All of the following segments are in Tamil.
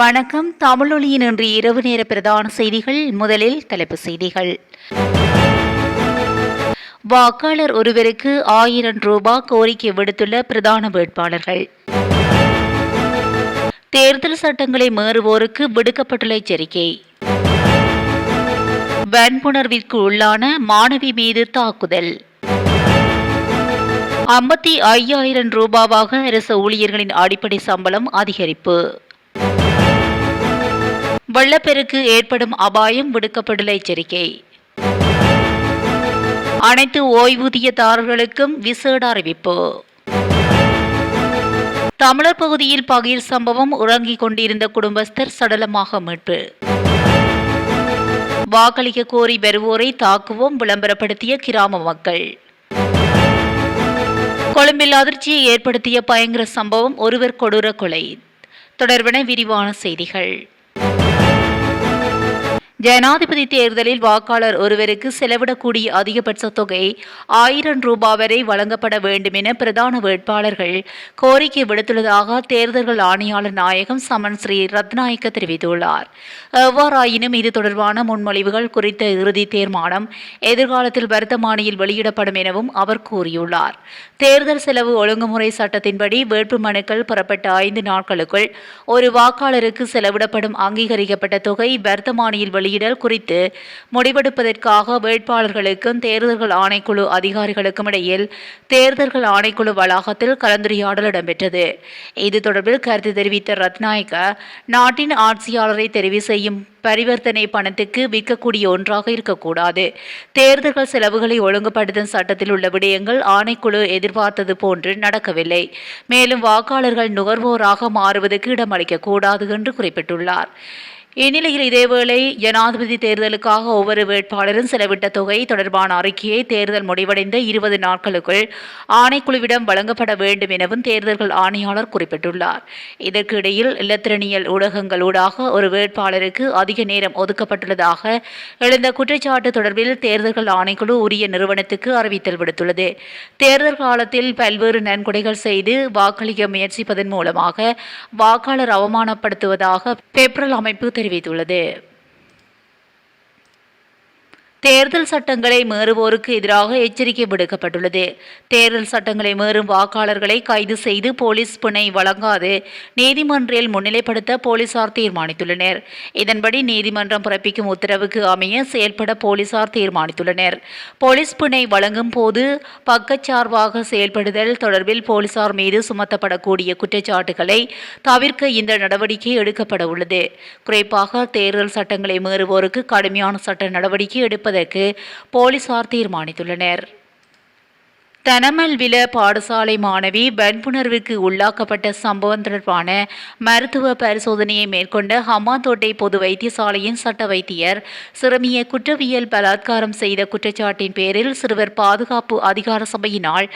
வணக்கம். தமிழொலியின் இன்று இரவு நேர பிரதான செய்திகள். முதலில் தலைப்புச் செய்திகள். வாக்காளர் ஒருவருக்கு ஆயிரம் ரூபாய் கோரிக்கை விடுத்துள்ள பிரதான வேட்பாளர்கள். தேர்தல் சட்டங்களை மீறுவோருக்கு விடுக்கப்பட்டுள்ள எச்சரிக்கை. வன்புணர்விற்கு உள்ளான மாணவி மீது தாக்குதல். ஐம்பத்தி ஐயாயிரம் ரூபாவாக அரசு ஊழியர்களின் அடிப்படை சம்பளம் அதிகரிப்பு. வெள்ளப்பெருக்கு ஏற்படும் அபாயம் விடுக்கப்பட்டுள்ள எச்சரிக்கை அனைத்து ஓய்வூதியதாரர்களுக்கும் விசேட அறிவிப்பு. தமிழர் பகுதியில் பகிர் சம்பவம் உறங்கிக் கொண்டிருந்த குடும்பஸ்தர் சடலமாக மீட்பு. வாக்களிக்க கோரி வருவோரை தாக்குவோம் விளம்பரப்படுத்திய கிராம மக்கள். கொழும்பில் அதிர்ச்சியை ஏற்படுத்திய பயங்கர சம்பவம் ஒருவர் கொடூர கொலை. தொடர்பென விரிவான செய்திகள். ஜனாதிபதி தேர்தலில் வாக்காளர் ஒருவருக்கு செலவிடக்கூடிய அதிகபட்ச தொகை ஆயிரம் ரூபாய் வரை வழங்கப்பட வேண்டும் என பிரதான வேட்பாளர்கள் கோரிக்கை விடுத்துள்ளதாக தேர்தல்கள் ஆணையாளர் நாயகம் சமன் ஸ்ரீ ரத்நாயக்க தெரிவித்துள்ளார். எவ்வாறாயினும் இது தொடர்பான முன்மொழிவுகள் குறித்த இறுதி தீர்மானம் எதிர்காலத்தில் வர்த்தமானியில் வெளியிடப்படும் எனவும் அவர் கூறியுள்ளார். தேர்தல் செலவு ஒழுங்குமுறை சட்டத்தின்படி வேட்பு மனுக்கள் பெறப்பட்ட ஐந்து நாட்களுக்குள் ஒரு வாக்காளருக்கு செலவிடப்படும் அங்கீகரிக்கப்பட்ட தொகை வர்த்தமானியில் வெளியிடல் குறித்து முடிவெடுப்பதற்காக வேட்பாளர்களுக்கும் தேர்தல்கள் ஆணைக்குழு அதிகாரிகளுக்கும் இடையில் தேர்தல்கள் ஆணைக்குழு வளாகத்தில் கலந்துரையாடல் இடம்பெற்றது. இது தொடர்பில் கருத்து தெரிவித்த ரத்நாயக்க நாட்டின் ஆட்சியாளரை தெரிவு செய்யும் பரிவர்த்தனை பணத்துக்கு விற்கக்கூடிய ஒன்றாக இருக்கக்கூடாது. தேர்தல்கள் செலவுகளை ஒழுங்குபடுத்தும் சட்டத்தில் உள்ள விடயங்கள் ஆணைக்குழு எதிர்பார்த்தது போன்று நடக்கவில்லை. மேலும் வாக்காளர்கள் நுகர்வோராக மாறுவதற்கு இடமளிக்கக்கூடாது என்று குறிப்பிட்டுள்ளார். இந்நிலையில் இதேவேளை ஜனாதிபதி தேர்தலுக்காக ஒவ்வொரு வேட்பாளரும் செலவிட்ட தொகை தொடர்பான அறிக்கையை தேர்தல் முடிவடைந்த இருபது நாட்களுக்குள் ஆணைக்குழுவிடம் வழங்கப்பட வேண்டும் எனவும் தேர்தல்கள் ஆணையாளர் குறிப்பிட்டுள்ளார். இதற்கிடையில் இலத்திரனியல் ஊடகங்களூடாக ஒரு வேட்பாளருக்கு அதிக நேரம் ஒதுக்கப்பட்டுள்ளதாக எழுந்த குற்றச்சாட்டு தொடர்பில் தேர்தல்கள் ஆணைக்குழு உரிய நிறுவனத்துக்கு அறிவித்தல் விடுத்துள்ளது. தேர்தல் காலத்தில் பல்வேறு நன்கொடைகள் செய்து வாக்களிக்க முயற்சிப்பதன் மூலமாக வாக்காளர் அவமானப்படுத்துவதாக பெப்ரல் அமைப்பு தெரிவித்துள்ளது. தேர்தல் சட்டங்களை மீறுவோருக்கு எதிராக எச்சரிக்கை விடுக்கப்பட்டுள்ளது. தேர்தல் சட்டங்களை மீறும் வாக்காளர்களை கைது செய்து போலீஸ் பிணை வழங்காது நீதிமன்றில் முன்னிலைப்படுத்த போலீசார் தீர்மானித்துள்ளனர். இதன்படி நீதிமன்றம் பிறப்பிக்கும் உத்தரவுக்கு அமைய செயல்பட போலீசார் தீர்மானித்துள்ளனர். போலீஸ் பிணை வழங்கும் போது பக்கச்சார்பாக செயல்படுதல் தொடர்பில் போலீசார் மீது சுமத்தப்படக்கூடிய குற்றச்சாட்டுகளை தவிர்க்க இந்த நடவடிக்கை எடுக்கப்பட உள்ளது. குறிப்பாக தேர்தல் சட்டங்களை மீறுவோருக்கு கடுமையான சட்ட நடவடிக்கை எடுப்ப எடுப்பதற்கு போலீசார் தீர்மானித்துள்ளனர். தனமல்வில பாடசாலை மாணவி வன்புணர்வுக்கு உள்ளாக்கப்பட்ட சம்பவம் தொடர்பான மருத்துவ பரிசோதனையை மேற்கொண்ட ஹமாதோட்டை பொது வைத்தியசாலையின் சட்ட வைத்தியர் சிறுமியை குற்றவியல் பலாத்காரம் செய்த குற்றச்சாட்டின் பேரில் சிறுவர் பாதுகாப்பு அதிகார சபையினால்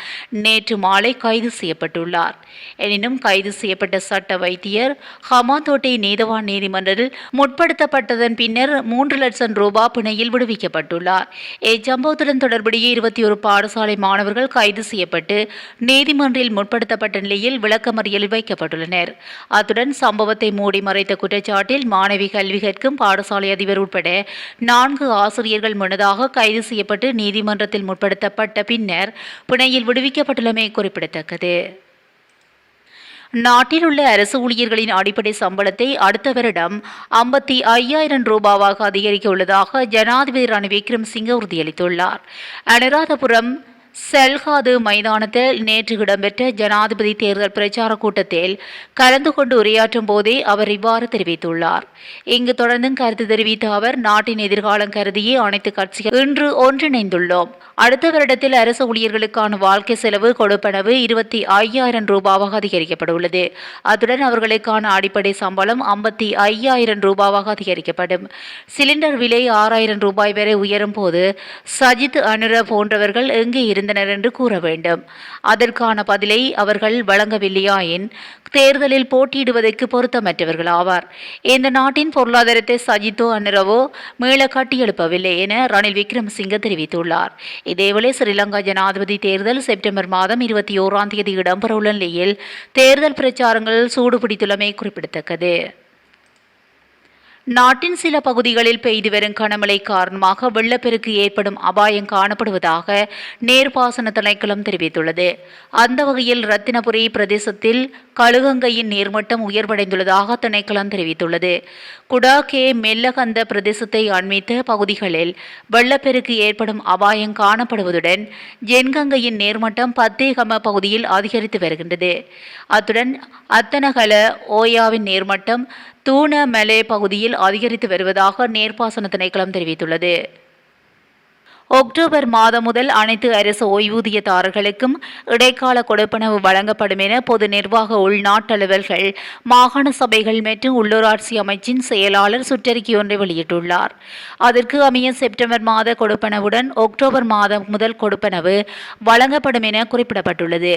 நேற்று மாலை கைது செய்யப்பட்டுள்ளார். எனினும் கைது செய்யப்பட்ட சட்ட வைத்தியர் ஹமாந்தோட்டை நீதவான் நீதிமன்றத்தில் முற்படுத்தப்பட்டதன் பின்னர் மூன்று லட்சம் ரூபாய் பிணையில் விடுவிக்கப்பட்டுள்ளார். இச்சம்பவத்துடன் தொடர்புடைய இருபத்தி ஒரு பாடசாலை மாணவர்கள் கைது செய்யப்பட்டு நீதிமன்றில் முற்படுத்தப்பட்ட நிலையில் விளக்கமறியலில் வைக்கப்பட்டுள்ளனர். அத்துடன் சம்பவத்தை மூடி மறைத்த குற்றச்சாட்டில் மாணவி கல்வி கற்கும் பாடசாலை அதிபர் உட்பட நான்கு ஆசிரியர்கள் முன்னதாக கைது செய்யப்பட்டு நீதிமன்றத்தில் முற்படுத்தப்பட்ட பின்னர் பிணையில் விடுவிக்கப்பட்டுள்ளமை குறிப்பிடத்தக்கது. நாட்டில் உள்ள அரசு ஊழியர்களின் அடிப்படை சம்பளத்தை அடுத்த வருடம் ஐம்பத்தி ஐயாயிரம் ரூபாவாக அதிகரிக்க உள்ளதாக ஜனாதிபதி ரணில் விக்ரம்சிங்க உறுதியளித்துள்ளார். அனுராதபுரம் செல்காது மைதானத்தில் நேற்று இடம்பெற்ற ஜனாதிபதி தேர்தல் பிரச்சார கூட்டத்தில் கலந்து கொண்டு உரையாற்றும் போதே அவர் இவ்வாறு தெரிவித்துள்ளார். இங்கு தொடர்ந்தும் கருத்து தெரிவித்த அவர் நாட்டின் எதிர்காலம் கருதியே அனைத்து கட்சிகள் இன்று ஒன்றிணைந்துள்ளோம். அடுத்த வருடத்தில் அரசு ஊழியர்களுக்கான வாழ்க்கை செலவு கொடுப்பனவு இருபத்தி ஐயாயிரம் ரூபாவாக அதிகரிக்கப்பட்டுள்ளது. அத்துடன் அவர்களுக்கான அடிப்படை சம்பளம் ஐம்பத்தி ஐயாயிரம் ரூபாவாக அதிகரிக்கப்படும். சிலிண்டர் விலை ஆறாயிரம் ரூபாய் வரை உயரும் போது சஜித் அனுர போன்றவர்கள் எங்கே இருந்தனர் என்று கூற வேண்டும் அதற்கான பதிலை அவர்கள் வழங்கவில்லையாயின் தேர்தலில் போட்டியிடுவதற்கு பொருத்தமற்றவர்கள் ஆவார் இந்த நாட்டின் பொருளாதாரத்தை சஜித்தோ அனுரவோ மீள கட்டியெழுப்பவில்லை என ரணில் விக்ரமசிங்க தெரிவித்துள்ளார். இதேவேளை ஸ்ரீலங்கா ஜனாதிபதி தேர்தல் செப்டம்பர் மாதம் இருபத்தி ஓராம் தேதி இடம்பெறவுள்ள நிலையில் தேர்தல் பிரச்சாரங்கள் சூடுபிடித்துள்ளமை குறிப்பிடத்தக்கது. நாட்டின் சில பகுதிகளில் பெய்து வரும் கனமழை காரணமாக வெள்ளப்பெருக்கு ஏற்படும் அபாயம் காணப்படுவதாக நீர்ப்பாசன திணைக்களம் தெரிவித்துள்ளது. அந்த வகையில் ரத்தினபுரி பிரதேசத்தில் கழுகங்கையின் நீர்மட்டம் உயர்வடைந்துள்ளதாக திணைக்களம் தெரிவித்துள்ளது. குடா கே மெல்லகந்த பிரதேசத்தை அண்மித்த பகுதிகளில் வெள்ளப்பெருக்கு ஏற்படும் அபாயம் காணப்படுவதுடன் ஜென்கங்கையின் நீர்மட்டம் பத்தேகம பகுதியில் அதிகரித்து வருகின்றது. அத்துடன் அத்தனகல ஓயாவின் நீர்மட்டம் தூணமலே பகுதியில் அதிகரித்து வருவதாக நீர்ப்பாசன திணைக்களம் தெரிவித்துள்ளது. அக்டோபர் மாதம் முதல் அனைத்து அரசு ஓய்வூதியதாரர்களுக்கும் இடைக்கால கொடுப்பனவு வழங்கப்படும் என பொது நிர்வாக உள்நாட்டலுவல்கள் மாகாண சபைகள் மற்றும் உள்ளூராட்சி அமைச்சின் செயலாளர் சுற்றறிக்கை ஒன்றை வெளியிட்டுள்ளார். அதற்கு அமைய செப்டம்பர் மாத கொடுப்பனவுடன் அக்டோபர் மாதம் முதல் கொடுப்பனவு வழங்கப்படும் என குறிப்பிடப்பட்டுள்ளது.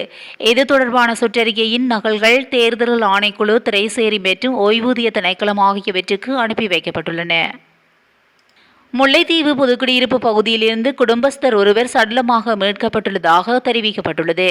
இது தொடர்பான சுற்றறிக்கையின் நகல்கள் தேர்தல் ஆணைக்குழு திரைசேரி மற்றும் ஓய்வூதிய திணைக்களம் ஆகியவற்றுக்கு அனுப்பி வைக்கப்பட்டுள்ளன. முல்லைத்தீவு புதுக்குடியிருப்பு பகுதியிலிருந்து குடும்பஸ்தர் ஒருவர் சடலமாக மீட்கப்பட்டுள்ளதாக தெரிவிக்கப்பட்டுள்ளது.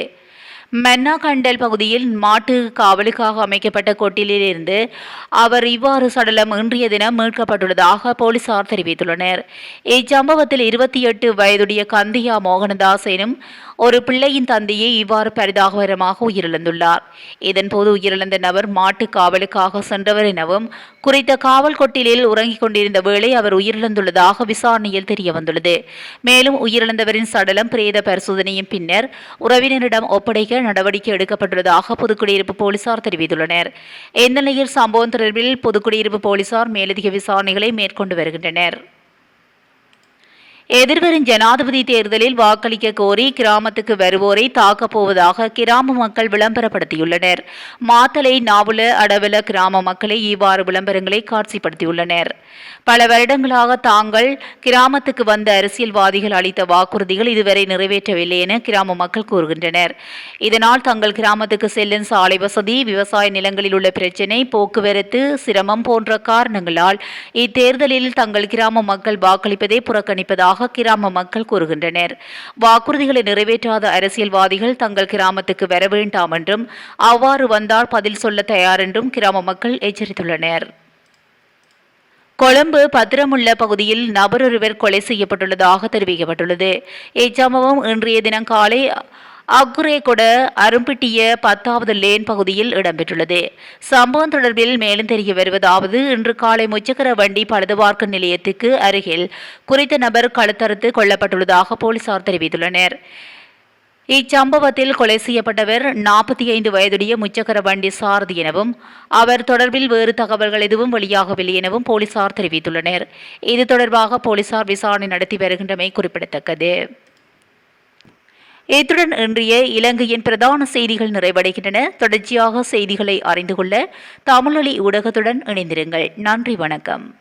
மென்னாகண்டல் பகுதியில் மாட்டு காவலுக்காக அமைக்கப்பட்ட கொட்டிலிருந்து அவர் இவ்வாறு சடலம் இன்றைய தினம் மீட்கப்பட்டுள்ளதாக போலீசார் தெரிவித்துள்ளனர். இச்சம்பவத்தில் இருபத்தி எட்டு வயதுடைய கந்தியா மோகனதாஸ் எனும் ஒரு பிள்ளையின் தந்தையை இவ்வாறு பரிதாபகரமாக உயிரிழந்துள்ளார். இதன்போது உயிரிழந்த நபர் மாட்டு காவலுக்காக சென்றவர் எனவும் குறித்த காவல் கொட்டிலில் உறங்கிக் கொண்டிருந்த வேளை அவர் உயிரிழந்துள்ளதாக விசாரணையில் தெரியவந்துள்ளது. மேலும் உயிரிழந்தவரின் சடலம் பிரேத பரிசோதனையின் பின்னர் உறவினரிடம் ஒப்படைக்க நடவடிக்கை எடுக்கப்பட்டுள்ளதாக புதுக்குடியிருப்பு போலீசார் தெரிவித்துள்ளனர். இந்நிலையில் சம்பவம் தொடர்பில் புதுக்குடியிருப்பு போலீசார் மேலதிக விசாரணைகளை மேற்கொண்டு வருகின்றனர். எதிர்வரும் ஜனாதிபதி தேர்தலில் வாக்களிக்க கோரி கிராமத்துக்கு வருவோரை தாக்கப் போவதாக கிராம மக்கள் விளம்பரப்படுத்தியுள்ளனர். மாத்தலை நாவல அடவல கிராம மக்களை இவ்வாறு விளம்பரங்களை காட்சிப்படுத்தியுள்ளனர். பல வருடங்களாக தாங்கள் கிராமத்துக்கு வந்த அரசியல்வாதிகள் அளித்த வாக்குறுதிகள் இதுவரை நிறைவேற்றவில்லை என கிராம மக்கள் கூறுகின்றனர். இதனால் தங்கள் கிராமத்துக்கு செல்லும் சாலை வசதி விவசாய நிலங்களில் உள்ள பிரச்சினை போக்குவரத்து சிரமம் போன்ற காரணங்களால் இத்தேர்தலில் தங்கள் கிராம மக்கள் வாக்களிப்பதை புறக்கணிப்பதாக கிராம மக்கள் கூறுகின்றனர். வாக்குறுதிகளை நிறைவேற்றாத அரசியல்வாதிகள் தங்கள் கிராமத்துக்கு வர வேண்டாம் என்றும் அவ்வாறு வந்தால் பதில் சொல்ல தயார் என்றும் கிராம மக்கள் எச்சரித்துள்ளனர். கொழும்பு பத்திரமுள்ள பகுதியில் நபரொருவர் கொலை செய்யப்பட்டுள்ளதாக தெரிவிக்கப்பட்டுள்ளது. இச்சம்பவம் இன்றைய தினம் காலை அக்குரேகொட அரும்பிட்டிய பத்தாவது லேன் பகுதியில் இடம்பெற்றுள்ளது. சம்பவம் தொடர்பில் மேலும் தெரிய வருவதாவது இன்று காலை முச்சக்கர வண்டி பழுதுபார்க்கும் நிலையத்துக்கு அருகில் குறித்த நபர் கழுத்தறுத்து கொல்லப்பட்டுள்ளதாக போலீசார் தெரிவித்துள்ளனர். இச்சம்பவத்தில் கொலை செய்யப்பட்டவர் நாற்பத்தி ஐந்து வயதுடைய முச்சக்கர வண்டி சாரதி எனவும் அவர் தொடர்பில் வேறு தகவல்கள் எதுவும் வெளியாகவில்லை எனவும் போலீசார் தெரிவித்துள்ளனர். இது தொடர்பாக போலீசார் விசாரணை நடத்தி வருகின்றமை குறிப்பிடத்தக்கது. இத்துடன் இன்றைய இலங்கையின் பிரதான செய்திகள் நிறைவடைகின்றன. தொடர்ச்சியாக செய்திகளை அறிந்து கொள்ள தமிழொலி ஊடகத்துடன் இணைந்திருங்கள். நன்றி வணக்கம்.